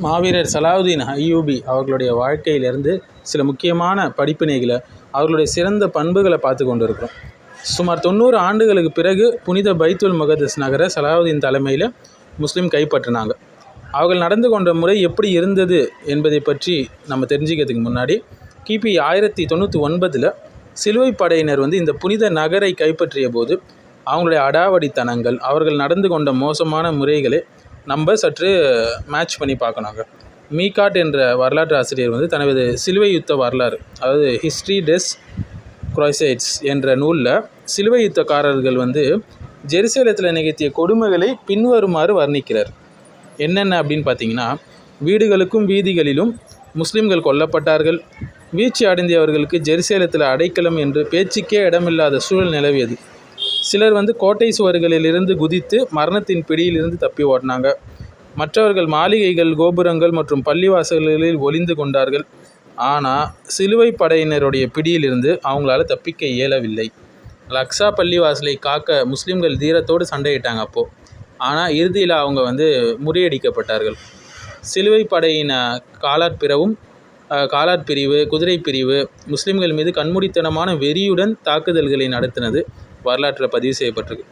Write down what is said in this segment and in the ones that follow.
மாவீரர் சலாவுதீன் ஐயூபி அவர்களுடைய வாழ்க்கையிலிருந்து சில முக்கியமான படிப்பினைகளை அவர்களுடைய சிறந்த பண்புகளை பார்த்து கொண்டு இருக்கிறோம் சுமார் தொண்ணூறு ஆண்டுகளுக்கு பிறகு புனித பைத்துல் முகதஸ் நகரை சலாவுதீன் தலைமையில் முஸ்லீம் கைப்பற்றினாங்க. அவர்கள் நடந்து கொண்ட முறை எப்படி இருந்தது என்பதை பற்றி நம்ம தெரிஞ்சுக்கிறதுக்கு முன்னாடி கிபி ஆயிரத்தி தொண்ணூற்றி ஒன்பதில் சிலுவை படையினர் வந்து இந்த புனித நகரை கைப்பற்றிய போது அவங்களுடைய அடாவடித்தனங்கள் அவர்கள் நடந்து கொண்ட மோசமான முறைகளை நம்ம சற்று மேட்ச் பண்ணி பார்க்கணுங்க மீகாட் என்ற வரலாற்று ஆசிரியர் வந்து தனது சிலுவை யுத்த வரலாறு அதாவது ஹிஸ்ட்ரி டெஸ் குரோசைட்ஸ் என்ற நூலில் சிலுவை யுத்தக்காரர்கள் வந்து ஜெருசலேத்தில் நிகழ்த்திய கொடுமைகளை பின்வருமாறு வர்ணிக்கிறார். என்னென்ன அப்படின்னு பார்த்தீங்கன்னா வீடுகளுக்கும் வீதிகளிலும் முஸ்லீம்கள் கொல்லப்பட்டார்கள். வீழ்ச்சி அடைந்தவர்களுக்கு ஜெருசேலத்தில் அடைக்கலம் என்று பேச்சுக்கே இடமில்லாத சூழல் நிலவியது. சிலர் வந்து கோட்டை சுவர்களிலிருந்து குதித்து மரணத்தின் பிடியிலிருந்து தப்பி ஓடினாங்க. மற்றவர்கள் மாளிகைகள் கோபுரங்கள் மற்றும் பள்ளிவாசல்களில் ஒளிந்து கொண்டார்கள். ஆனால் சிலுவை படையினருடைய பிடியிலிருந்து அவங்களால தப்பிக்க இயலவில்லை. லக்ஸா பள்ளிவாசலை காக்க முஸ்லிம்கள் தீரத்தோடு சண்டையிட்டாங்க அப்போது ஆனால் இறுதியில் அவங்க வந்து முறியடிக்கப்பட்டார்கள். சிலுவை படையின காலாட்பிறவும் காலாட்பிரிவு பிறவும் பிரிவு குதிரை பிரிவு முஸ்லிம்கள் மீது கண்மூடித்தனமான வெறியுடன் தாக்குதல்களை நடத்தினது வரலாற்றில் பதிவு செய்யப்பட்டிருக்கு.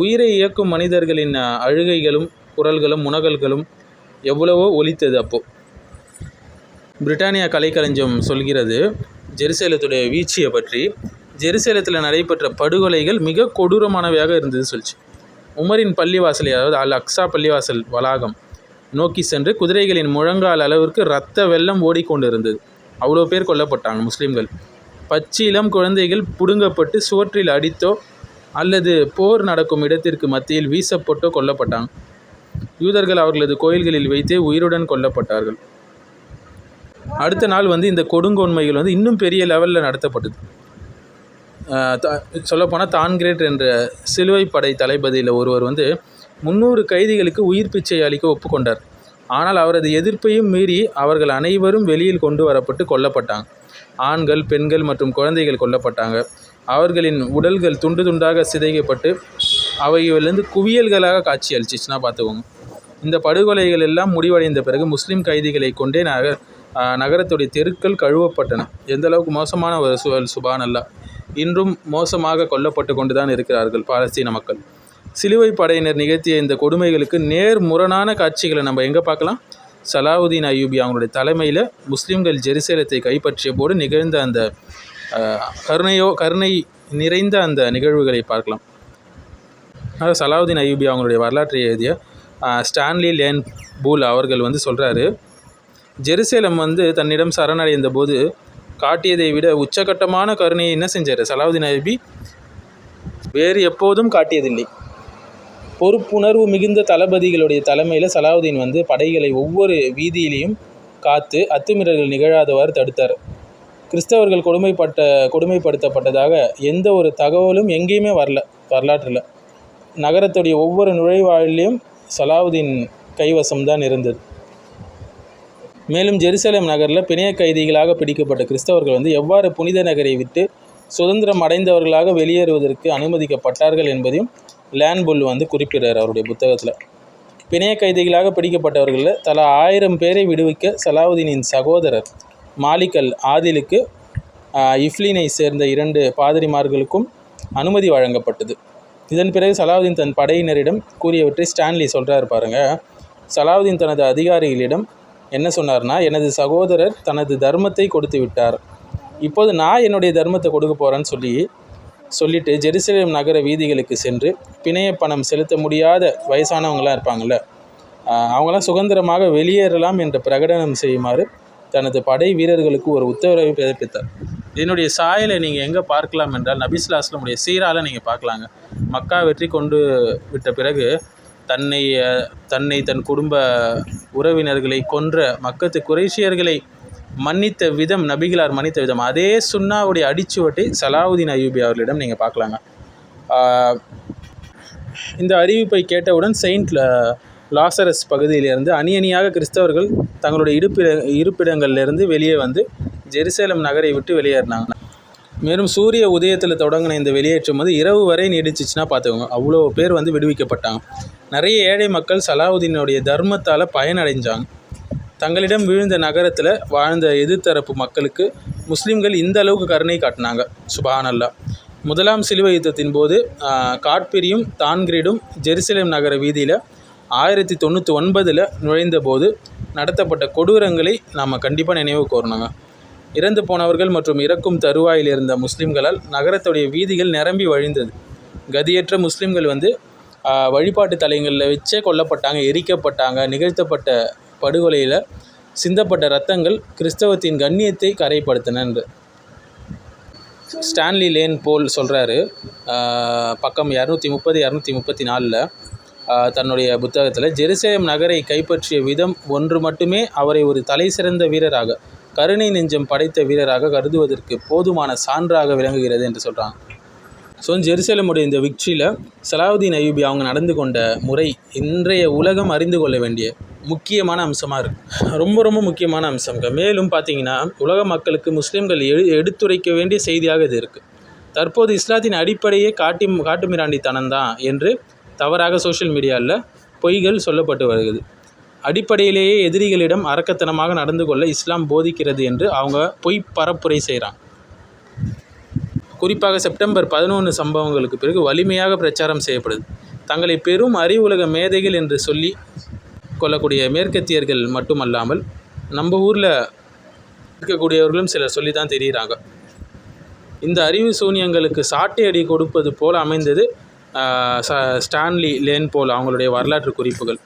உயிரை இயக்கும் மனிதர்களின் அழுகைகளும் குரல்களும் முனகல்களும் எவ்வளவோ ஒலித்தது அப்போது பிரிட்டானியா கலைக்களஞ்சியம் சொல்கிறது ஜெருசேலத்துடைய வீழ்ச்சியை பற்றி. ஜெருசேலத்தில் நடைபெற்ற படுகொலைகள் மிக கொடூரமானவையாக இருந்தது சொல்லிச்சு. உமரின் பள்ளிவாசலை அதாவது அல் அக்ஸா பள்ளிவாசல் வளாகம் நோக்கி சென்று குதிரைகளின் முழங்கால் அளவிற்கு இரத்த வெள்ளம் ஓடிக்கொண்டிருந்தது. அவ்வளோ பேர் கொல்லப்பட்டாங்க முஸ்லீம்கள். பச்சிலம் குழந்தைகள் புடுங்கப்பட்டு சுவற்றில் அடித்தோ அல்லது போர் நடக்கும் இடத்திற்கு மத்தியில் வீசப்பட்டோ கொல்லப்பட்டாங்க யூதர்கள் அவர்களது கோயில்களில் வைத்தே உயிருடன் கொல்லப்பட்டார்கள். அடுத்த நாள் வந்து இந்த கொடுங்கோன்மைகள் வந்து இன்னும் பெரிய லெவலில் நடத்தப்பட்டது. சொல்லப்போனால் தான்கிரேட் என்ற சிலுவை படை தளபதியில் ஒருவர் வந்து முந்நூறு கைதிகளுக்கு உயிர் பிச்சை அளிக்க ஒப்புக்கொண்டார். ஆனால் அவரது எதிர்ப்பையும் மீறி அவர்கள் அனைவரும் வெளியில் கொண்டு வரப்பட்டு கொல்லப்பட்டாங்க. ஆண்கள் பெண்கள் மற்றும் குழந்தைகள் கொல்லப்பட்டாங்க. அவர்களின் உடல்கள் துண்டு துண்டாக சிதைக்கப்பட்டு அவைகளிலிருந்து குவியல்களாக காட்சி அளிச்சிச்சுன்னா பார்த்துக்கோங்க. இந்த படுகொலைகள் எல்லாம் முடிவடைந்த பிறகு முஸ்லீம் கைதிகளை கொண்டே நக நகரத்துடைய தெருக்கள் கழுவப்பட்டன. எந்த அளவுக்கு மோசமான ஒரு சூழல் சுபானல்லா. இன்றும் மோசமாக கொல்லப்பட்டு கொண்டு தான் இருக்கிறார்கள் பாலஸ்தீன மக்கள். சிலுவை படையினர் நிகழ்த்திய இந்த கொடுமைகளுக்கு நேர் முரணான காட்சிகளை நம்ம எங்கே பார்க்கலாம்? சலாவுதீன் அயூபி அவங்களுடைய தலைமையில் முஸ்லீம்கள் ஜெருசேலத்தை கைப்பற்றிய போது நிகழ்ந்த அந்த கருணையோ கருணை நிறைந்த அந்த நிகழ்வுகளை பார்க்கலாம். அதாவது சலாவுதீன் ஐயூபி அவங்களுடைய வரலாற்றை எழுதிய ஸ்டான்லி லேன் பூல் அவர்கள் வந்து சொல்கிறாரு ஜெருசேலம் வந்து தன்னிடம் சரணடைந்த போது காட்டியதை விட உச்சகட்டமான கருணையை என்ன செஞ்சார்? சலாவுதீன் அய்யூபி வேறு எப்போதும் காட்டியதில்லை. பொறுப்புணர்வு மிகுந்த தளபதிகளுடைய தலைமையில் சலாவுதீன் வந்து படைகளை ஒவ்வொரு வீதியிலையும் காத்து அத்துமீறல்கள் நிகழாதவாறு தடுத்தார். கிறிஸ்தவர்கள் கொடுமைப்பட்ட கொடுமைப்படுத்தப்பட்டதாக எந்த ஒரு தகவலும் எங்கேயுமே வரல வரலாற்றில். நகரத்துடைய ஒவ்வொரு நுழைவாயிலையும் சலாவுதீன் கைவசம்தான் இருந்தது. மேலும் ஜெருசலேம் நகரில் பிணைய கைதிகளாக பிடிக்கப்பட்ட கிறிஸ்தவர்கள் வந்து எவ்வாறு புனித நகரை விட்டு சுதந்திரம் அடைந்தவர்களாக வெளியேறுவதற்கு அனுமதிக்கப்பட்டார்கள் என்பதையும் லேன்புல் வந்து குறிப்பிடுறார் அவருடைய புத்தகத்தில். பிணைய கைதிகளாக பிடிக்கப்பட்டவர்களில் தலா ஆயிரம் பேரை விடுவிக்க சலாவுதீனின் சகோதரர் மாலிக்கல் ஆதிலுக்கு இஃப்லினை இஃப்லீனை சேர்ந்த இரண்டு பாதிரிமார்களுக்கும் அனுமதி வழங்கப்பட்டது. இதன் பிறகு சலாவுதீன் தன் படையினரிடம் கூறியவற்றை ஸ்டான்லி சொல்கிறார் பாருங்க. சலாவுதீன் தனது அதிகாரிகளிடம் என்ன சொன்னார்னா எனது சகோதரர் தனது தர்மத்தை கொடுத்து விட்டார். இப்போது நான் என்னுடைய தர்மத்தை கொடுக்க போகிறேன்னு சொல்லி சொல்லிட்டு ஜெருசலேம் நகர வீதிகளுக்கு சென்று பிணைய பணம் செலுத்த முடியாத வயசானவங்களாம் இருப்பாங்கள்ல அவங்களாம் சுதந்திரமாக வெளியேறலாம் என்ற பிரகடனம் செய்யுமாறு தனது படை வீரர்களுக்கு ஒரு உத்தரவை பிறப்பித்தார். இதனுடைய சாயலை நீங்கள் எங்கே பார்க்கலாம் என்றால் நபிஸ்லாஸ்லமுடைய சீரால் நீங்கள் பார்க்கலாங்க. மக்கா வெற்றி கொண்டு விட்ட பிறகு தன்னை தன்னை தன் குடும்ப உறவினர்களை கொன்ற மக்கத்து குறைஷியர்களை மன்னித்த விதம் நபிகளார் மன்னித்த விதம் அதே சுன்னாவுடைய அடிச்சுவட்டை சலாவுதீன் அயூபி அவர்களிடம் நீங்கள் பார்க்கலாங்க. இந்த அறிவிப்பை கேட்டவுடன் செயின்ட்ல லாசரஸ் பகுதியிலிருந்து அணி அணியாக கிறிஸ்தவர்கள் தங்களுடைய இருப்பிட இருப்பிடங்களிலிருந்து வெளியே வந்து ஜெருசேலம் நகரை விட்டு வெளியேறினாங்க. மேலும் சூரிய உதயத்தில் தொடங்கின இந்த வெளியேற்றம் வந்து இரவு வரை நீடிச்சிச்சுன்னா பார்த்துக்கோங்க. அவ்வளோ பேர் வந்து விடுவிக்கப்பட்டாங்க. நிறைய ஏழை மக்கள் சலாவுதீனுடைய தர்மத்தால் பயனடைஞ்சாங்க. தங்களிடம் விழுந்த நகரத்தில் வாழ்ந்த எதிர்த்தரப்பு மக்களுக்கு முஸ்லீம்கள் இந்த அளவுக்கு கருணை காட்டினாங்க. சுபானல்லா முதலாம் சிலுவை யுத்தத்தின் போது காட்பிரியும் தான்கிரிடும் ஜெருசலேம் நகர வீதியில் ஆயிரத்தி தொண்ணூற்றி ஒன்பதில் நுழைந்த போது நடத்தப்பட்ட கொடூரங்களை நாம் கண்டிப்பாக நினைவு கூறணுங்க. இறந்து போனவர்கள் மற்றும் இறக்கும் தருவாயில் இருந்த முஸ்லீம்களால் நகரத்துடைய வீதிகள் நிரம்பி வழிந்தது. கதியற்ற முஸ்லீம்கள் வந்து வழிபாட்டு தலங்களில் வச்சே கொல்லப்பட்டாங்க எரிக்கப்பட்டாங்க நிகழ்த்தப்பட்ட படுகொலையில் சிந்தப்பட்ட ரத்தங்கள் கிறிஸ்தவத்தின் கண்ணியத்தை கரைப்படுத்தினன்று ஸ்டான்லி லேன் போல் சொல்கிறாரு பக்கம் இரநூத்தி முப்பது இரநூத்தி முப்பத்தி நாலில் தன்னுடைய புத்தகத்தில் ஜெருசலேம் நகரை கைப்பற்றிய விதம் ஒன்று மட்டுமே அவரை ஒரு தலை சிறந்த வீரராக கருணை நெஞ்சம் படைத்த வீரராக கருதுவதற்கு போதுமான சான்றாக விளங்குகிறது என்று சொல்கிறாங்க ஸோ ஜெருசலமுடைய இந்த விக்ட்ரியில் சலாவுதீன் அயூபி அவங்க நடந்து கொண்ட முறை இன்றைய உலகம் அறிந்து கொள்ள வேண்டிய முக்கியமான அம்சமாக இருக்குது ரொம்ப ரொம்ப முக்கியமான அம்சங்க. மேலும் பார்த்தீங்கன்னா உலக மக்களுக்கு முஸ்லீம்கள் எடு எடுத்துரைக்க வேண்டிய செய்தியாக இது இருக்குது தற்போது இஸ்லாத்தின் அடிப்படையே காட்டி காட்டுமிராண்டித்தனம் தான் என்று தவறாக சோஷியல் மீடியாவில் பொய்கள் சொல்லப்பட்டு வருகிறது. அடிப்படையிலேயே எதிரிகளிடம் அரக்கத்தனமாக நடந்து கொள்ள இஸ்லாம் போதிக்கிறது என்று அவங்க பொய் பரப்புரை செய்கிறாங்க குறிப்பாக செப்டம்பர் பதினொன்று சம்பவங்களுக்கு பிறகு வலிமையாக பிரச்சாரம் செய்யப்படுது. தங்களை பெரும் அறிவுலக மேதைகள் என்று சொல்லி கொள்ளக்கூடிய மேற்கத்தியர்கள் மட்டுமல்லாமல் நம்ம ஊரில் இருக்கக்கூடியவர்களும் சிலர் சொல்லி தான் தெரிகிறாங்க இந்த அறிவு சூனியங்களுக்கு சாட்டை அடி கொடுப்பது போல் அமைந்தது ஸ்டான்லி லேன் போல் அவங்களுடைய வரலாற்று குறிப்புகள்.